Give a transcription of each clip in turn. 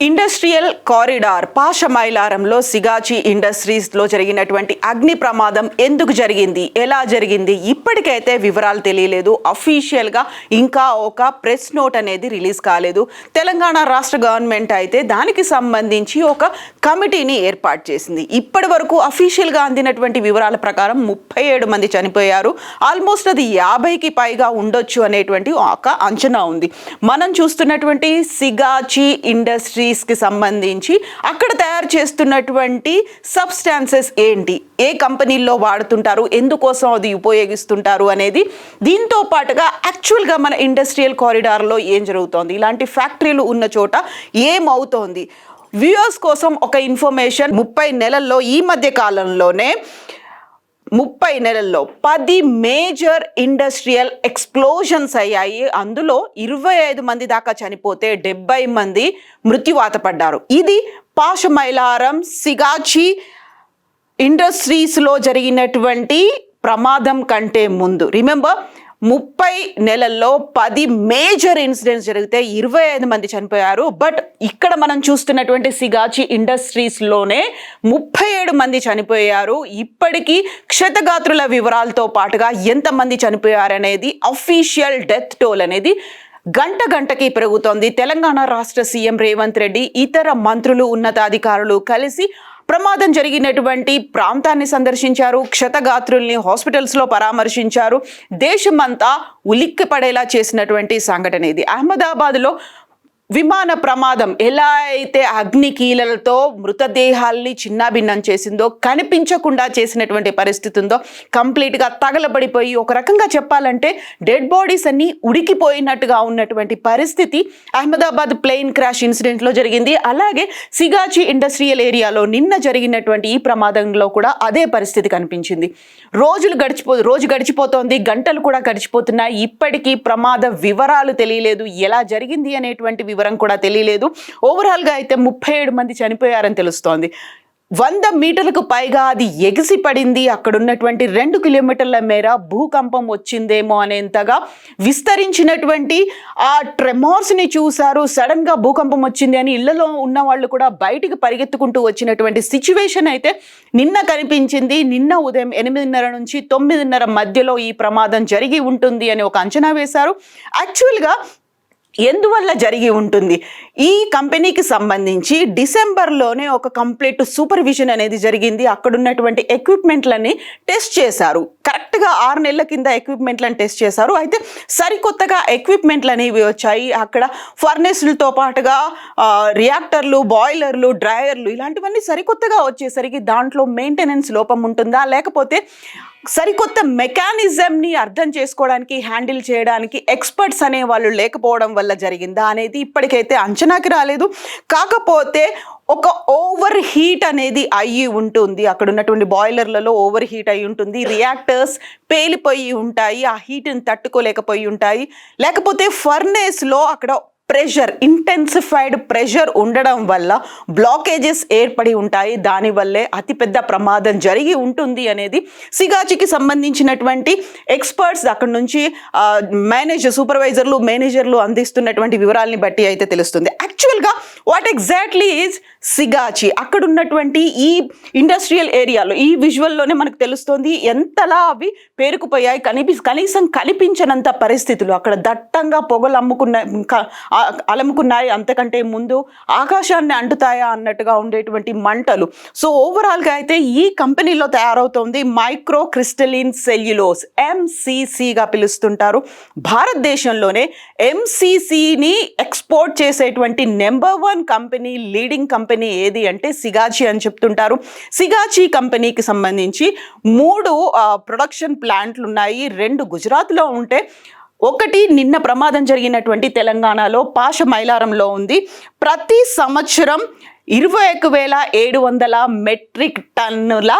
industrial corridor పాషమైలారంలో Sigachi ఇండస్ట్రీస్లో జరిగినటువంటి అగ్ని ప్రమాదం ఎందుకు జరిగింది? ఎలా జరిగింది? ఇప్పటికైతే వివరాలు తెలియలేదు. అఫీషియల్గా ఇంకా ఒక ప్రెస్ నోట్ అనేది రిలీజ్ కాలేదు. తెలంగాణ రాష్ట్ర గవర్నమెంట్ అయితే దానికి సంబంధించి ఒక కమిటీని ఏర్పాటు చేసింది. ఇప్పటి వరకు అఫీషియల్గా అందినటువంటి వివరాల ప్రకారం ముప్పై ఏడు మంది చనిపోయారు. ఆల్మోస్ట్ అది యాభైకి పైగా ఉండొచ్చు అనేటువంటి ఒక అంచనా ఉంది. మనం చూస్తున్నటువంటి సిగాచి ఇండస్ట్రీ ఇండస్ట్రీస్కి సంబంధించి అక్కడ తయారు చేస్తున్నటువంటి సబ్స్టాన్సెస్ ఏంటి? ఏ కంపెనీల్లో వాడుతుంటారు? ఎందుకోసం అది ఉపయోగిస్తుంటారు? అనేది దీంతో పాటుగా యాక్చువల్గా మన ఇండస్ట్రియల్ కారిడార్లో ఏం జరుగుతోంది? ఇలాంటి ఫ్యాక్టరీలు ఉన్న చోట ఏమవుతోంది? వ్యూయర్స్ కోసం ఒక ఇన్ఫర్మేషన్ ముప్పై నెలల్లో ఈ మధ్య కాలంలోనే ముప్పై నెలల్లో పది మేజర్ ఇండస్ట్రియల్ ఎక్స్ప్లోజన్స్ అయ్యాయి. అందులో ఇరవై ఐదు మంది దాకా చనిపోతే డెబ్బై మంది మృత్యువాత పడ్డారు. ఇది పాషమైలారం సిగాచి ఇండస్ట్రీస్లో జరిగినటువంటి ప్రమాదం కంటే ముందు. రిమెంబర్ ముప్పై నెలల్లో పది మేజర్ ఇన్సిడెంట్స్ జరిగితే ఇరవై ఐదు మంది చనిపోయారు. బట్ ఇక్కడ మనం చూస్తున్నటువంటి సిగాచి ఇండస్ట్రీస్లోనే ముప్పై ఏడు మంది చనిపోయారు. ఇప్పటికీ క్షతగాత్రుల వివరాలతో పాటుగా ఎంతమంది చనిపోయారనేది అఫీషియల్ డెత్ టోల్ అనేది గంట గంటకి పెరుగుతోంది. తెలంగాణ రాష్ట్ర సీఎం రేవంత్ రెడ్డి ఇతర మంత్రులు ఉన్నతాధికారులు కలిసి ప్రమాదం జరిగినటువంటి ప్రాంతాన్ని సందర్శించారు క్షతగాత్రుల్ని హాస్పిటల్స్లో పరామర్శించారు. దేశమంతా ఉలిక్కి పడేలా చేసినటువంటి సంఘటన ఇది. అహ్మదాబాద్లో విమాన ప్రమాదం ఎలా అయితే అగ్ని కీలలతో మృతదేహాల్ని చిన్నాభిన్నం చేసిందో కనిపించకుండా చేసినటువంటి పరిస్థితి ఉందో కంప్లీట్గా తగలబడిపోయి ఒక రకంగా చెప్పాలంటే డెడ్ బాడీస్ అన్నీ ఉడికిపోయినట్టుగా ఉన్నటువంటి పరిస్థితి అహ్మదాబాద్ ప్లేన్ క్రాష్ ఇన్సిడెంట్లో జరిగింది. అలాగే సిగాచి ఇండస్ట్రియల్ ఏరియాలో నిన్న జరిగినటువంటి ఈ ప్రమాదంలో కూడా అదే పరిస్థితి కనిపించింది. రోజులు గడిచిపో రోజు గడిచిపోతోంది గంటలు కూడా గడిచిపోతున్నాయి. ఇప్పటికీ ప్రమాద వివరాలు తెలియలేదు. ఎలా జరిగింది అనేటువంటి వివరం కూడా తెలియలేదు. ఓవరాల్గా అయితే ముప్పై ఏడు మంది చనిపోయారని తెలుస్తోంది. వంద మీటర్లకు పైగా అది ఎగిసి పడింది అక్కడున్నటువంటి రెండు కిలోమీటర్ల మేర భూకంపం వచ్చిందేమో అనేంతగా విస్తరించినటువంటి ఆ ట్రెమోర్స్ని చూశారు. సడన్గా భూకంపం వచ్చింది అని ఇళ్ళలో ఉన్న వాళ్ళు కూడా బయటికి పరిగెత్తుకుంటూ వచ్చినటువంటి సిచ్యువేషన్ అయితే నిన్న కనిపించింది. నిన్న ఉదయం ఎనిమిదిన్నర నుంచి తొమ్మిదిన్నర మధ్యలో ఈ ప్రమాదం జరిగి ఉంటుంది అని ఒక అంచనా వేశారు. యాక్చువల్గా ఎందువల్ల జరిగి ఉంటుంది? ఈ కంపెనీకి సంబంధించి డిసెంబర్లోనే ఒక కంప్లీట్ సూపర్విజన్ అనేది జరిగింది. అక్కడ ఉన్నటువంటి ఎక్విప్మెంట్లని టెస్ట్ చేశారు. కరెక్ట్గా ఆరు నెలల కింద ఎక్విప్మెంట్లను టెస్ట్ చేశారు. అయితే సరికొత్తగా ఎక్విప్మెంట్లు అనేవి వచ్చాయి. అక్కడ ఫర్నెస్లతో పాటుగా రియాక్టర్లు బాయిలర్లు డ్రైయర్లు ఇలాంటివన్నీ సరికొత్తగా వచ్చేసరికి దాంట్లో మెయింటెనెన్స్ లోపం ఉంటుందా? లేకపోతే సరికొత్త మెకానిజంని అర్థం చేసుకోవడానికి హ్యాండిల్ చేయడానికి ఎక్స్పర్ట్స్ అనే వాళ్ళు లేకపోవడం వల్ల జరిగిందా అనేది ఇప్పటికైతే అంచనాకి రాలేదు. కాకపోతే ఒక ఓవర్ హీట్ అనేది అయ్యి ఉంటుంది. అక్కడ ఉన్నటువంటి బాయిలర్లలో ఓవర్ హీట్ అయి ఉంటుంది. రియాక్టర్స్ పేలిపోయి ఉంటాయి. ఆ హీట్ని తట్టుకోలేకపోయి ఉంటాయి. లేకపోతే ఫర్నేస్లో అక్కడ ప్రెషర్ ఇంటెన్సిఫైడ్ ప్రెషర్ ఉండడం వల్ల బ్లాకేజెస్ ఏర్పడి ఉంటాయి. దానివల్లే అతిపెద్ద ప్రమాదం జరిగి ఉంటుంది అనేది సిగాచికి సంబంధించినటువంటి ఎక్స్పర్ట్స్ అక్కడ నుంచి మేనేజర్ సూపర్వైజర్లు మేనేజర్లు అందిస్తున్నటువంటి వివరాలని బట్టి అయితే తెలుస్తుంది. యాక్చువల్గా వాట్ ఎగ్జాక్ట్లీ ఈజ్ సిగాచి? అక్కడ ఉన్నటువంటి ఈ ఇండస్ట్రియల్ ఏరియాలో ఈ విజువల్లోనే మనకు తెలుస్తుంది ఎంతలా అవి పేరుకుపోయాయి. కనిపి కనీసం కనిపించనంత పరిస్థితులు అక్కడ దట్టంగా పొగలు అమ్ముకున్న అలముకున్నాయి. అంతకంటే ముందు ఆకాశాన్ని అంటుతాయా అన్నట్టుగా ఉండేటువంటి మంటలు. సో ఓవరాల్గా అయితే ఈ కంపెనీలో తయారవుతోంది మైక్రో క్రిస్టలిన్ సెల్యులోస్ ఎంసీసీగా పిలుస్తుంటారు. భారతదేశంలోనే ఎంసీసీని ఎక్స్పోర్ట్ చేసేటువంటి number one company leading company ఏది అంటే సిగాచి అని చెప్తుంటారు. సిగాచి కంపెనీకి సంబంధించి మూడు ప్రొడక్షన్ ప్లాంట్లు ఉన్నాయి. రెండు గుజరాత్లో ఉంటే ఒకటి నిన్న ప్రమాదం జరిగినటువంటి తెలంగాణలో పాష మైలారంలో ఉంది. ప్రతి సంవత్సరం ఇరవై ఒక వేల ఏడు వందల మెట్రిక్ టన్నుల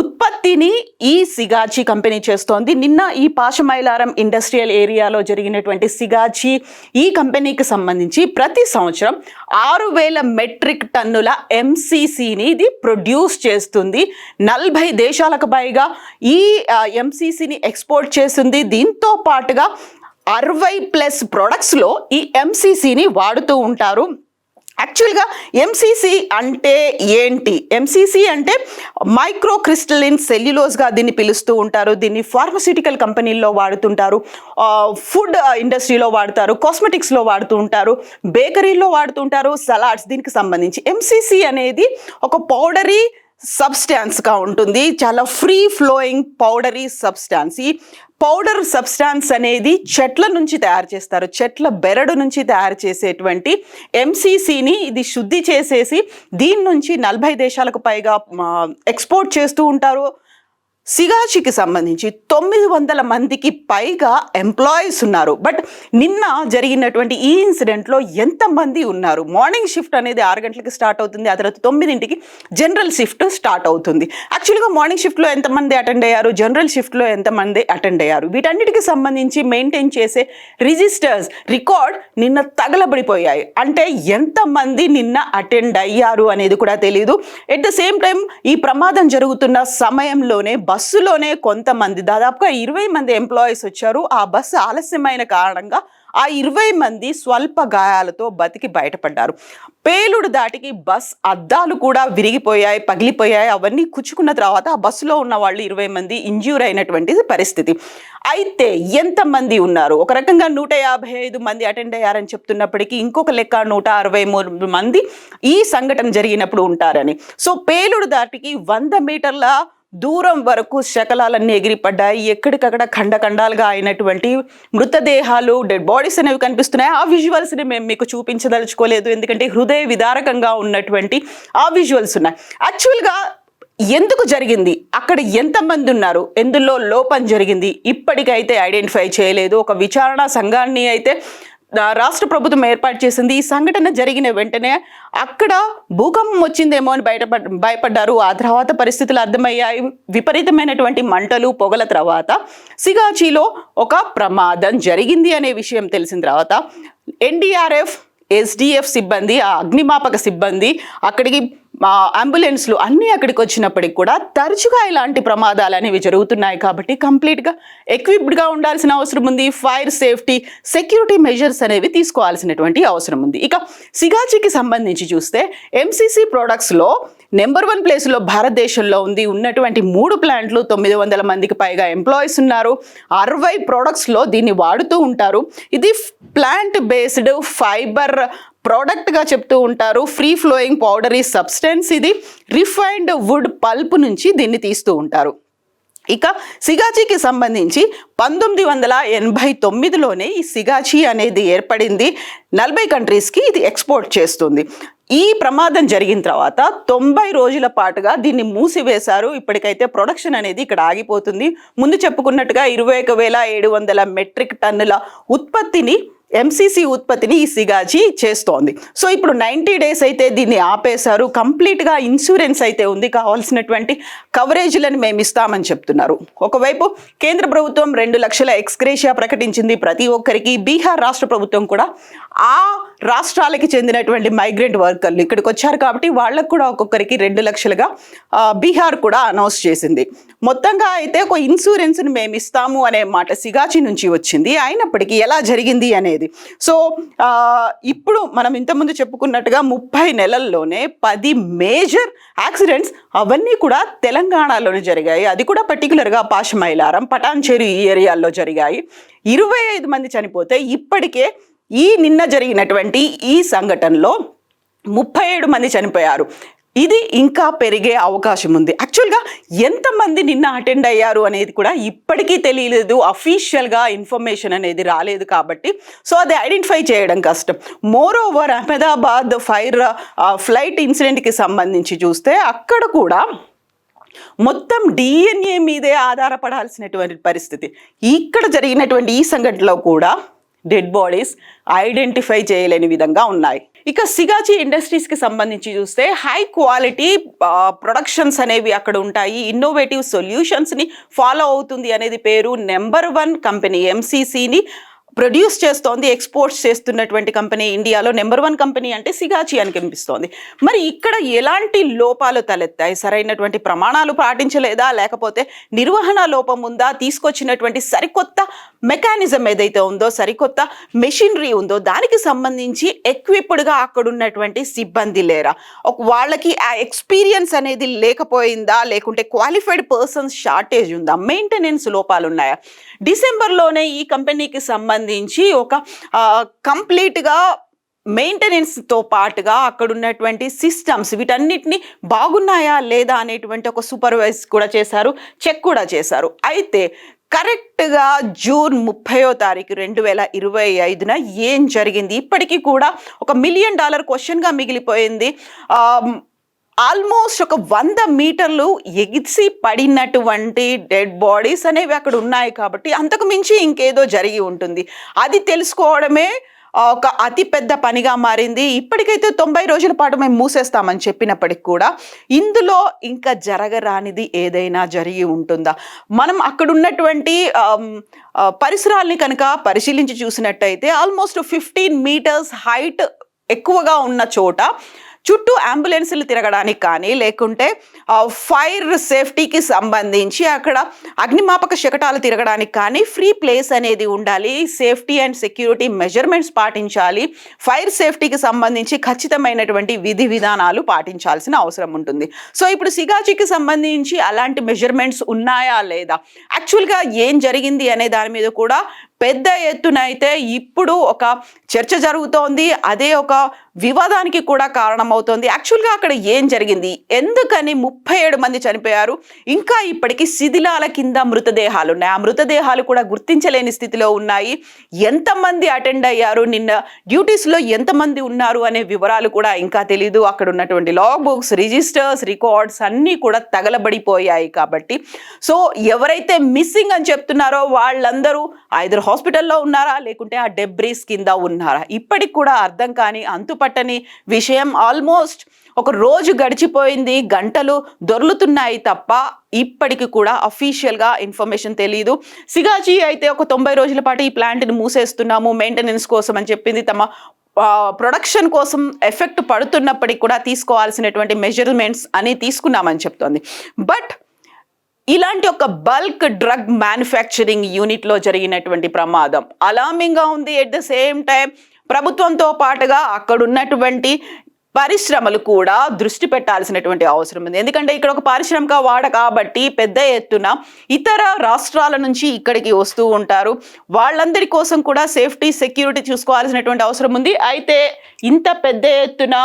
ఉత్పత్తిని ఈ సిగాచి కంపెనీ చేస్తోంది. నిన్న ఈ పాశమైలారం ఇండస్ట్రియల్ ఏరియాలో జరిగినటువంటి సిగాచి ఈ కంపెనీకి సంబంధించి ప్రతి సంవత్సరం ఆరు వేల మెట్రిక్ టన్నుల ఎంసీసీని ఇది ప్రొడ్యూస్ చేస్తుంది. నలభై దేశాలకు పైగా ఈ ఎంసీసీని ఎక్స్పోర్ట్ చేస్తుంది. దీంతో పాటుగా అరవై ప్లస్ ప్రొడక్ట్స్లో ఈ ఎంసీసీని వాడుతూ ఉంటారు. యాక్చువల్గా ఎంసీసీ అంటే ఏంటి? ఎంసీసీ అంటే మైక్రో క్రిస్టలిన్ సెల్యులోస్గా దీన్ని పిలుస్తూ ఉంటారు. దీన్ని ఫార్మస్యూటికల్ కంపెనీల్లో వాడుతుంటారు. ఫుడ్ ఇండస్ట్రీలో వాడతారు. కాస్మెటిక్స్లో వాడుతూ ఉంటారు. బేకరీలో వాడుతుంటారు సలాడ్స్ దీనికి సంబంధించి. ఎంసీసీ అనేది ఒక పౌడరీ సబ్స్టాన్స్గా ఉంటుంది. చాలా ఫ్రీ ఫ్లోయింగ్ పౌడరీ సబ్స్టాన్స్ ఈ పౌడర్ సబ్స్టాన్స్ అనేది చెట్ల నుంచి తయారు చేస్తారు. చెట్ల బెరడు నుంచి తయారు చేసేటువంటి ఎంసీసీని ఇది శుద్ధి చేసేసి దీని నుంచి నలభై దేశాలకు పైగా ఎక్స్పోర్ట్ చేస్తూ ఉంటారు. సిగాచికి సంబంధించి తొమ్మిది వందల మందికి పైగా ఎంప్లాయీస్ ఉన్నారు. బట్ నిన్న జరిగినటువంటి ఈ ఇన్సిడెంట్లో ఎంతమంది ఉన్నారు? మార్నింగ్ షిఫ్ట్ అనేది ఆరు గంటలకి స్టార్ట్ అవుతుంది. ఆ తర్వాత తొమ్మిదింటికి జనరల్ షిఫ్ట్ స్టార్ట్ అవుతుంది. యాక్చువల్గా మార్నింగ్ షిఫ్ట్లో ఎంతమంది అటెండ్ అయ్యారు? జనరల్ షిఫ్ట్లో ఎంతమంది అటెండ్ అయ్యారు? వీటన్నిటికి సంబంధించి మెయింటైన్ చేసే రిజిస్టర్స్ రికార్డ్ నిన్న తగలబడిపోయాయి. అంటే ఎంతమంది నిన్న అటెండ్ అయ్యారు అనేది కూడా తెలియదు ఎట్ ద సేమ్ టైం ఈ ప్రమాదం జరుగుతున్న సమయంలోనే బస్సులోనే కొంతమంది దాదాపుగా ఇరవై మంది ఎంప్లాయీస్ వచ్చారు. ఆ బస్సు ఆలస్యమైన కారణంగా ఆ ఇరవై మంది స్వల్ప గాయాలతో బతికి బయటపడ్డారు. పేలుడు దాటికి బస్ అద్దాలు కూడా విరిగిపోయాయి పగిలిపోయాయి. అవన్నీ కుచ్చుకున్న తర్వాత ఆ బస్సులో ఉన్న వాళ్ళు ఇరవై మంది ఇంజ్యూర్ అయినటువంటి పరిస్థితి. అయితే ఎంతమంది ఉన్నారు? ఒక రకంగా నూట యాభై ఐదు మంది అటెండ్ అయ్యారని చెప్తున్నప్పటికీ ఇంకొక లెక్క నూట అరవై మూడు మంది ఈ సంఘటన జరిగినప్పుడు ఉంటారని. సో పేలుడు దాటికి వంద మీటర్ల దూరం వరకు శకలాలన్నీ ఎగిరిపడ్డాయి. ఎక్కడికక్కడ ఖండఖండాలుగా అయినటువంటి మృతదేహాలు డెడ్ బాడీస్ అనేవి కనిపిస్తున్నాయి. ఆ విజువల్స్ని మేము మీకు చూపించదలుచుకోలేదు. ఎందుకంటే హృదయ విదారకంగా ఉన్నటువంటి ఆ విజువల్స్ ఉన్నాయి. యాక్చువల్గా ఎందుకు జరిగింది? అక్కడ ఎంతమంది ఉన్నారు? ఎందులో లోపం జరిగింది? ఇప్పటికైతే ఐడెంటిఫై చేయలేదు. ఒక విచారణ సంఘాన్ని అయితే రాష్ట్ర ప్రభుత్వం ఏర్పాటు చేసింది. ఈ సంఘటన జరిగిన వెంటనే అక్కడ భూకంపం వచ్చిందేమో అని బయట భయపడ్డారు. ఆ తర్వాత పరిస్థితులు అర్థమయ్యాయి. విపరీతమైనటువంటి మంటలు పొగల తర్వాత సిగాచిలో ఒక ప్రమాదం జరిగింది అనే విషయం తెలిసిన తర్వాత ఎన్డీఆర్ఎఫ్ ఎస్డిఎఫ్ సిబ్బంది ఆ అగ్నిమాపక సిబ్బంది అక్కడికి అంబులెన్స్లు అన్నీ అక్కడికి వచ్చినప్పటికి కూడా తరచుగా ఇలాంటి ప్రమాదాలు అనేవి జరుగుతున్నాయి కాబట్టి కంప్లీట్గా ఎక్విప్డ్గా ఉండాల్సిన అవసరం ఉంది. ఫైర్ సేఫ్టీ సెక్యూరిటీ మెజర్స్ అనేవి తీసుకోవాల్సినటువంటి అవసరం ఉంది. ఇక సిగాచికి సంబంధించి చూస్తే ఎంసీసీ ప్రోడక్ట్స్లో నెంబర్ వన్ ప్లేస్లో భారతదేశంలో ఉంది. ఉన్నటువంటి మూడు ప్లాంట్లు తొమ్మిది వందల మందికి పైగా ఎంప్లాయీస్ ఉన్నారు. అరవై ప్రోడక్ట్స్లో దీన్ని వాడుతూ ఉంటారు. ఇది ప్లాంట్ బేస్డ్ ఫైబర్ ప్రోడక్ట్గా చెప్తూ ఉంటారు. ఫ్రీ ఫ్లోయింగ్ పౌడరీ సబ్స్టెన్స్ ఇది. రిఫైన్డ్ వుడ్ పల్ప్ నుంచి దీన్ని తీస్తూ ఉంటారు. ఇక సిగాచీకి సంబంధించి పంతొమ్మిది వందల ఎనభై తొమ్మిదిలోనే ఈ సిగాచి అనేది ఏర్పడింది. నలభై కంట్రీస్కి ఇది ఎక్స్పోర్ట్ చేస్తుంది. ఈ ప్రమాదం జరిగిన తర్వాత తొంభై రోజుల పాటుగా దీన్ని మూసివేశారు. ఇప్పటికైతే ప్రొడక్షన్ అనేది ఇక్కడ ఆగిపోతుంది. ముందు చెప్పుకున్నట్టుగా ఇరవై ఒక వేల ఏడు వందల మెట్రిక్ టన్నుల ఉత్పత్తిని ఎంసీసీ ఉత్పత్తిని ఈ సిగాచి చేస్తోంది. సో ఇప్పుడు నైంటీ డేస్ అయితే దీన్ని ఆపేశారు. కంప్లీట్గా ఇన్సూరెన్స్ అయితే ఉంది. కావాల్సినటువంటి కవరేజ్లను మేము ఇస్తామని చెప్తున్నారు. ఒకవైపు కేంద్ర ప్రభుత్వం రెండు లక్షల ఎక్స్గ్రేషియా ప్రకటించింది ప్రతి ఒక్కరికి. బీహార్ రాష్ట్ర ప్రభుత్వం కూడా ఆ రాష్ట్రాలకి చెందినటువంటి మైగ్రెంట్ వర్కర్లు ఇక్కడికి వచ్చారు కాబట్టి వాళ్ళకు కూడా ఒక్కొక్కరికి రెండు లక్షలుగా బీహార్ కూడా అనౌన్స్ చేసింది. మొత్తంగా అయితే ఒక ఇన్సూరెన్స్ని మేము ఇస్తాము అనే మాట సిగాచి నుంచి వచ్చింది. అయినప్పటికీ ఎలా జరిగింది అనేది సో ఇప్పుడు మనం ఇంతకుముందు చెప్పుకున్నట్టుగా ముప్పై నెలల్లోనే పది మేజర్ యాక్సిడెంట్స్ అవన్నీ కూడా తెలంగాణలోనే జరిగాయి. అది కూడా పర్టికులర్గా పాషమైలారం పటాన్చేరు ఈ ఏరియాల్లో జరిగాయి. ఇరవై ఐదు మంది చనిపోతే ఇప్పటికే ఈ నిన్న జరిగినటువంటి ఈ సంఘటనలో ముప్పై ఏడు మంది చనిపోయారు. ఇది ఇంకా పెరిగే అవకాశం ఉంది. యాక్చువల్గా ఎంతమంది నిన్న అటెండ్ అయ్యారు అనేది కూడా ఇప్పటికీ తెలియలేదు అఫీషియల్గా ఇన్ఫర్మేషన్ అనేది రాలేదు కాబట్టి. సో అది ఐడెంటిఫై చేయడం కష్టం. Moreover Ahmedabad fire flight ఇన్సిడెంట్కి సంబంధించి చూస్తే అక్కడ కూడా మొత్తం డిఎన్ఏ మీదే ఆధారపడాల్సినటువంటి పరిస్థితి. ఇక్కడ జరిగినటువంటి ఈ సంఘటనలో కూడా డెడ్ బాడీస్ ఐడెంటిఫై చేయలేని విధంగా ఉన్నాయి. ఇక సిగాచి ఇండస్ట్రీస్కి సంబంధించి చూస్తే హై క్వాలిటీ ప్రొడక్షన్స్ అనేవి అక్కడ ఉంటాయి. ఇన్నోవేటివ్ సొల్యూషన్స్ని ఫాలో అవుతుంది అనేది పేరు నెంబర్ వన్ కంపెనీ ఎంసీసీని ప్రొడ్యూస్ చేస్తోంది ఎక్స్పోర్ట్స్ చేస్తున్నటువంటి కంపెనీ ఇండియాలో నెంబర్ వన్ కంపెనీ అంటే సిగాచి అని కనిపిస్తోంది. మరి ఇక్కడ ఎలాంటి లోపాలు తలెత్తాయి? సరైనటువంటి ప్రమాణాలు పాటించలేదా? లేకపోతే నిర్వహణ లోపం ఉందా? తీసుకొచ్చినటువంటి సరికొత్త మెకానిజం ఏదైతే ఉందో సరికొత్త మెషినరీ ఉందో దానికి సంబంధించి ఎక్విప్డ్గా అక్కడ ఉన్నటువంటి సిబ్బంది లేరా? ఒక వాళ్ళకి ఆ ఎక్స్పీరియన్స్ అనేది లేకపోయిందా? లేకుంటే క్వాలిఫైడ్ పర్సన్స్ షార్టేజ్ ఉందా? మెయింటెనెన్స్ లోపాలు ఉన్నాయా డిసెంబర్లోనే ఈ కంపెనీకి సంబంధించి ఒక కంప్లీట్గా మెయింటెనెన్స్తో పాటుగా అక్కడ ఉన్నటువంటి సిస్టమ్స్ వీటన్నిటిని బాగున్నాయా లేదా అనేటువంటి ఒక సూపర్వైజ్ కూడా చేశారు చెక్ కూడా చేశారు. అయితే కరెక్ట్గా జూన్ ముప్పయో తారీఖు రెండు వేల ఇరవై ఐదున ఏం జరిగింది? ఇప్పటికీ కూడా ఒక మిలియన్ డాలర్ క్వశ్చన్గా మిగిలిపోయింది. ఆల్మోస్ట్ ఒక వంద మీటర్లు ఎగిసి పడినటువంటి డెడ్ బాడీస్ అనేవి అక్కడ ఉన్నాయి కాబట్టి అంతకు మించి ఇంకేదో జరిగి ఉంటుంది. అది తెలుసుకోవడమే ఒక అతిపెద్ద పనిగా మారింది. ఇప్పటికైతే తొంభై రోజుల పాటు మేము మూసేస్తామని చెప్పినప్పటికి కూడా ఇందులో ఇంకా జరగరానిది ఏదైనా జరిగి ఉంటుందా? మనం అక్కడున్నటువంటి పరిసరాల్ని కనుక పరిశీలించి చూసినట్టయితే ఆల్మోస్ట్ ఫిఫ్టీన్ మీటర్స్ హైట్ ఎక్కువగా ఉన్న చోట చుట్టూ అంబులెన్సులు తిరగడానికి కానీ లేకుంటే ఫైర్ సేఫ్టీకి సంబంధించి అక్కడ అగ్నిమాపక శకటాలు తిరగడానికి కానీ ఫ్రీ ప్లేస్ అనేది ఉండాలి. సేఫ్టీ అండ్ సెక్యూరిటీ మెజర్మెంట్స్ పాటించాలి. ఫైర్ సేఫ్టీకి సంబంధించి ఖచ్చితమైనటువంటి విధి విధానాలు పాటించాల్సిన అవసరం ఉంటుంది. సో ఇప్పుడు సిగాచికి సంబంధించి అలాంటి మెజర్మెంట్స్ ఉన్నాయా లేదా? యాక్చువల్గా ఏం జరిగింది అనే దాని మీద కూడా పెద్ద ఎత్తున అయితే ఇప్పుడు ఒక చర్చ జరుగుతోంది. అదే ఒక వివాదానికి కూడా కారణమవుతోంది. యాక్చువల్గా అక్కడ ఏం జరిగింది? ఎందుకని ముప్పై ఏడు మంది చనిపోయారు? ఇంకా ఇప్పటికీ శిథిలాల కింద మృతదేహాలు ఉన్నాయి ఆ మృతదేహాలు కూడా గుర్తించలేని స్థితిలో ఉన్నాయి. ఎంతమంది అటెండ్ అయ్యారు? నిన్న డ్యూటీస్లో ఎంతమంది ఉన్నారు? అనే వివరాలు కూడా ఇంకా తెలీదు. అక్కడ ఉన్నటువంటి లాగ్ బుక్స్ రిజిస్టర్స్ రికార్డ్స్ అన్నీ కూడా తగలబడిపోయాయి కాబట్టి. సో ఎవరైతే మిస్సింగ్ అని చెప్తున్నారో వాళ్ళందరూ ఐదర్ హాస్పిటల్లో ఉన్నారా? లేకుంటే ఆ డెబ్రీస్ కింద ఉన్నారా? ఇప్పటికి కూడా అర్థం కాని అంతుపట్టని విషయం ఆల్మోస్ట్ ఒక రోజు గడిచిపోయింది. గంటలు దొర్లుతున్నాయి తప్ప ఇప్పటికి కూడా అఫీషియల్గా ఇన్ఫర్మేషన్ తెలియదు సిగాజీ అయితే ఒక తొంభై రోజుల పాటు ఈ ప్లాంట్ని మూసేస్తున్నాము. మెయింటెనెన్స్ కోసం అని చెప్పింది. తమ ప్రొడక్షన్ కోసం ఎఫెక్ట్ పడుతున్నప్పటికి కూడా తీసుకోవాల్సినటువంటి మెజర్మెంట్స్ అని తీసుకున్నామని చెప్తోంది. బట్ ఇలాంటి ఒక బల్క్ డ్రగ్ మ్యానుఫ్యాక్చరింగ్ యూనిట్లో జరిగినటువంటి ప్రమాదం అలామింగ్గా ఉంది. ఎట్ ద సేమ్ టైం ప్రభుత్వంతో పాటుగా అక్కడున్నటువంటి పరిశ్రమలు కూడా దృష్టి పెట్టాల్సినటువంటి అవసరం ఉంది. ఎందుకంటే ఇక్కడ ఒక పారిశ్రామిక వాడ కాబట్టి పెద్ద ఎత్తున ఇతర రాష్ట్రాల నుంచి ఇక్కడికి వస్తూ ఉంటారు. వాళ్ళందరి కోసం కూడా సేఫ్టీ సెక్యూరిటీ చూసుకోవాల్సినటువంటి అవసరం ఉంది. అయితే ఇంత పెద్ద ఎత్తున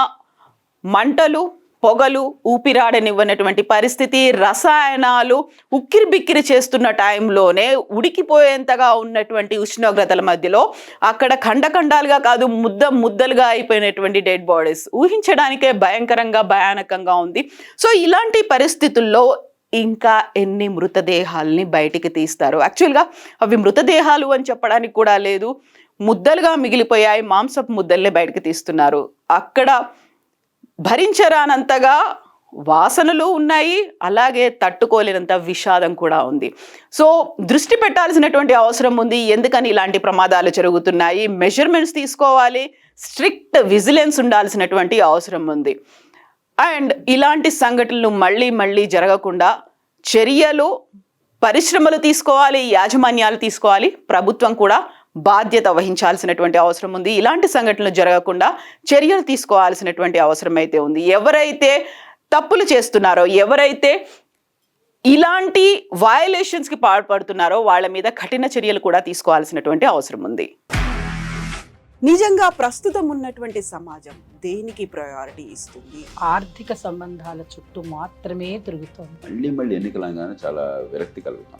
మంటలు పొగలు ఊపిరాడనివ్వనటువంటి పరిస్థితి రసాయనాలు ఉక్కిరి బిక్కిరి చేస్తున్న టైంలోనే ఉడికిపోయేంతగా ఉన్నటువంటి ఉష్ణోగ్రతల మధ్యలో అక్కడ ఖండఖండాలుగా కాదు ముద్ద ముద్దలుగా అయిపోయినటువంటి డెడ్ బాడీస్ ఊహించడానికే భయంకరంగా భయానకంగా ఉంది. సో ఇలాంటి పరిస్థితుల్లో ఇంకా ఎన్ని మృతదేహాల్ని బయటికి తీస్తారు? యాక్చువల్గా అవి మృతదేహాలు అని చెప్పడానికి కూడా లేదు. ముద్దలుగా మిగిలిపోయాయి మాంసపు ముద్దల్ని బయటకు తీస్తున్నారు. అక్కడ భరించరానంతగా వాసనలు ఉన్నాయి అలాగే తట్టుకోలేనంత విషాదం కూడా ఉంది. సో దృష్టి పెట్టాల్సినటువంటి అవసరం ఉంది. ఎందుకని ఇలాంటి ప్రమాదాలు జరుగుతున్నాయి? మెజర్మెంట్స్ తీసుకోవాలి. స్ట్రిక్ట్ విజిలెన్స్ ఉండాల్సినటువంటి అవసరం ఉంది. అండ్ ఇలాంటి సంఘటనలు మళ్ళీ మళ్ళీ జరగకుండా చర్యలు పరిశ్రమలు తీసుకోవాలి యాజమాన్యాలు తీసుకోవాలి. ప్రభుత్వం కూడా బాధ్యత వహించాల్సినటువంటి అవసరం ఉంది. ఇలాంటి సంఘటనలు జరగకుండా చర్యలు తీసుకోవాల్సినటువంటి అవసరం అయితే ఉంది. ఎవరైతే తప్పులు చేస్తున్నారో ఎవరైతే ఇలాంటి వయలేషన్స్కి పాల్పడుతున్నారో వాళ్ళ మీద కఠిన చర్యలు కూడా తీసుకోవాల్సినటువంటి అవసరం ఉంది. నిజంగా ప్రస్తుతం ఉన్నటువంటి సమాజం దేనికి ప్రయారిటీ ఇస్తుంది? ఆర్థిక సంబంధాల చుట్టూ మాత్రమే తిరుగుతోంది. మళ్ళీ మళ్ళీ ఎన్నికలంగానే చాలా విరక్తి కలుగుతాం